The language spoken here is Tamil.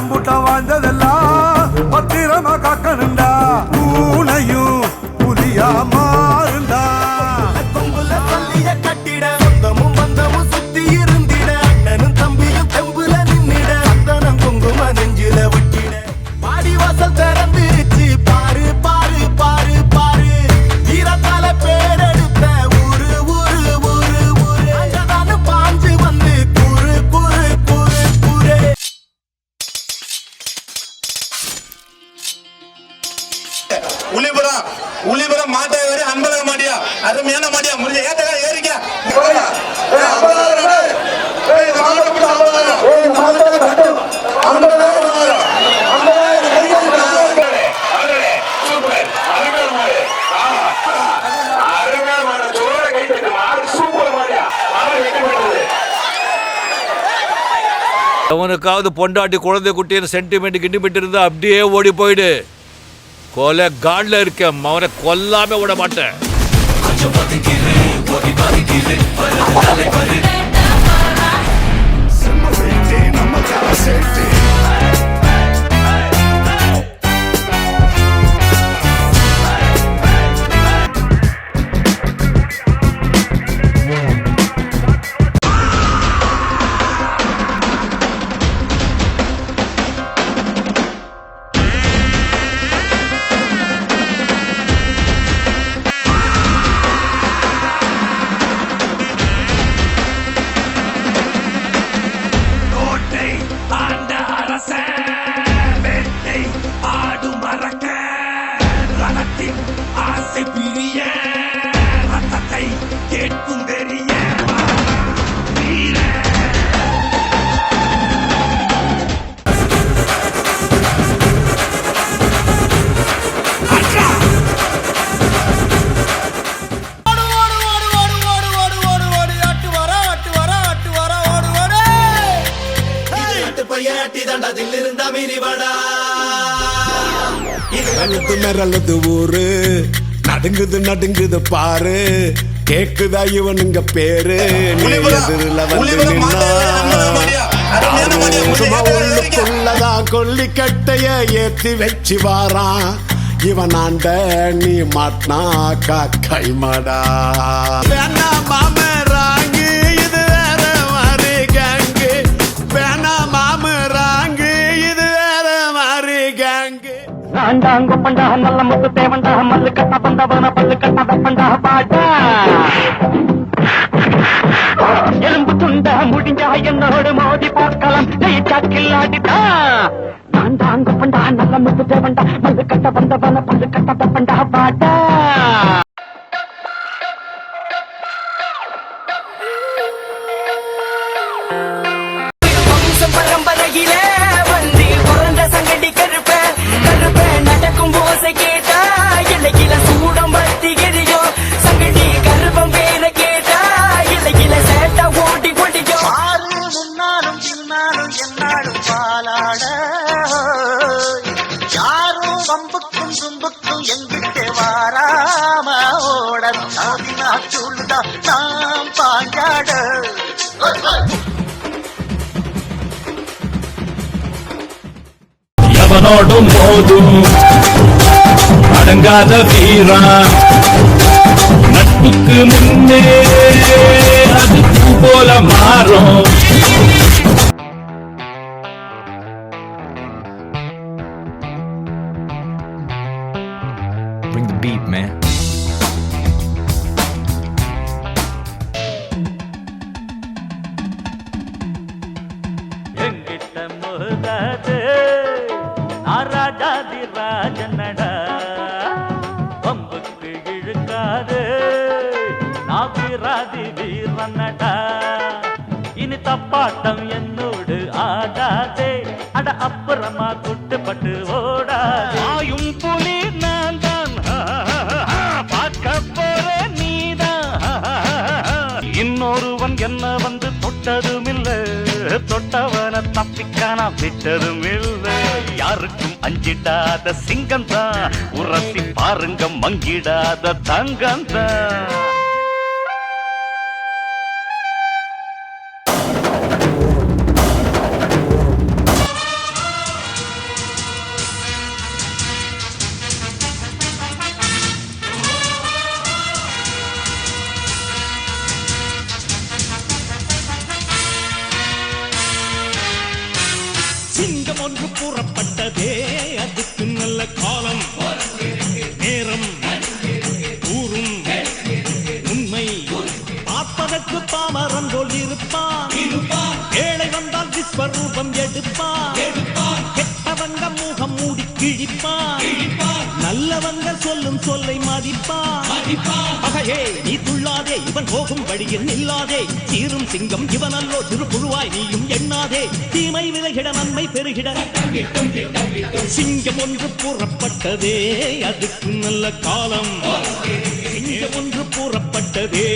ரம்புட்டம் வாழ்ந்ததெல்லாம் பத்திரமா காக்கணுண்டா பூனையும் புரியாம உளிபுரம் உளிபுரம் மாட்டை வரை ஐம்பதாம் மாடியா? அருமையான மாடியா? முடிஞ்ச ஏத்தக்கா ஏறிக்க. எவனுக்காவது பொண்டாட்டி குழந்தை குட்டின்னு சென்டிமெண்ட் கிண்டிமெண்ட் இருந்தா அப்படியே ஓடி போயிடு. கொலை காட்ல இருக்க அவனை கொல்லாம விட மாட்டேன். மனதிலிருந்த மிரளுது ஊரு. நடுங்குது நடுங்குது பாரு. கேக்குதா இவனுங்க பேரு? உள்ளதான் கொல்லிக்கட்டைய ஏத்தி வச்சு வாரான் இவன் ஆண்ட நீ மாட்டினா கை மாடா மாதிரி கேங்கு பண்டா நல்ல முத்து தேவண்டா மல்லு கட்ட பந்தவன பல்லு கட்ட வெப்பண்டா பாட்டா. எலும்பு துண்டா முடிஞ்சா என்னோடு மோதி பார்க்கலாம். பண்டா நல்ல முத்து தேவண்டா மல்லு கட்ட பந்தவன பல்லு கட்ட வெப்பண்டா பாட்டா. சாதி நாட்டுள்ளதா நாம் பாஞ்சாட எவனோடும் போதும் அடங்காத வீரா நட்புக்கு முன்னே அது போல மாறும். Bring the beat, man. எங்கிட்ட நாராஜாதி ராஜனட பம்புக்கு இழுக்காது நான் வீரனட இனி தப்பாட்டம் என்னோடு ஆடாதே அட அப்புறமா குட்டுப்பட்டு ஓடாதே. ஆயும் புலி நான் தான் பார்க்க போற நீதான். இன்னொருவன் என்ன வந்து தொட்டதுமில்லை. தொட்டவன தப்பிக்கான? விட்டதும் இல்லை. யாருக்கும் அஞ்சிடாத சிங்கம் தான் உரசி பாருங்க மங்கிடாத தங்கம் தான் விஸ்வரூபம் எடுப்பான். கெட்டவங்க முகம் மூடி கிழிப்பான். நல்லவங்க சொல்லும் சொல்லை மதிப்பான். அகையே நீ துள்ளாதே இவன் போகும் வழியில் நில்லாதே. சீரும் சிங்கம் இவனல்லோ சிறு புழுவாய் நீயும் எண்ணாதே. தீமை விலகிட நன்மை பெருகிட. சிங்கம் ஒன்று கூறப்பட்டதே அதுக்கு நல்ல காலம். சிங்கம் ஒன்று கூறப்பட்டதே